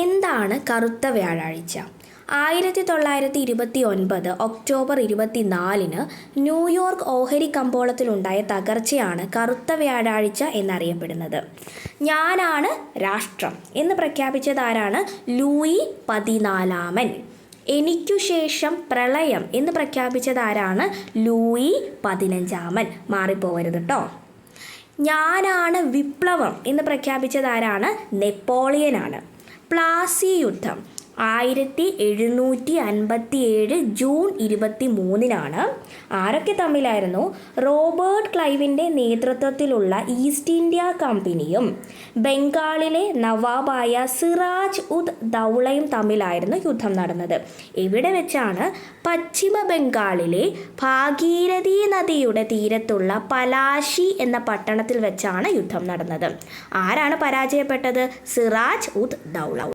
എന്താണ് കറുത്ത വ്യാഴാഴ്ച? ആയിരത്തി തൊള്ളായിരത്തി ഇരുപത്തി ഒൻപത് ഒക്ടോബർ ഇരുപത്തിനാലിന് ന്യൂയോർക്ക് ഓഹരി കമ്പോളത്തിലുണ്ടായ തകർച്ചയാണ് കറുത്ത വ്യാഴാഴ്ച എന്നറിയപ്പെടുന്നത്. ഞാനാണ് രാഷ്ട്രം എന്ന് പ്രഖ്യാപിച്ചതാരാണ് ലൂയി പതിനാലാമൻ. എനിക്കു ശേഷം പ്രളയം എന്ന് പ്രഖ്യാപിച്ചതാരാണ് ലൂയി പതിനഞ്ചാമൻ. മാറിപ്പോവരുത് കേട്ടോ ഞാനാണ് വിപ്ലവം എന്ന് പ്രഖ്യാപിച്ചതാരാണ് നെപ്പോളിയനാണ്. പ്ലാസി യുദ്ധം. ആയിരത്തി എഴുന്നൂറ്റി അൻപത്തി ഏഴ് ജൂൺ ഇരുപത്തി മൂന്നിനാണ് ആരൊക്കെ തമ്മിലായിരുന്നു? റോബർട്ട് ക്ലൈവിന്റെ നേതൃത്വത്തിലുള്ള ഈസ്റ്റ് ഇന്ത്യ കമ്പനിയും ബംഗാളിലെ നവാബായ സിറാജ് ഉദ് ദൗളയും തമ്മിലായിരുന്നു യുദ്ധം നടന്നത്. എവിടെ വെച്ചാണ്? പശ്ചിമ ബംഗാളിലെ ഭാഗീരഥി നദിയുടെ തീരത്തുള്ള പലാശി എന്ന പട്ടണത്തിൽ വെച്ചാണ് യുദ്ധം നടന്നത്. ആരാണ് പരാജയപ്പെട്ടത്? സിറാജ് ഉദ് ദൗള.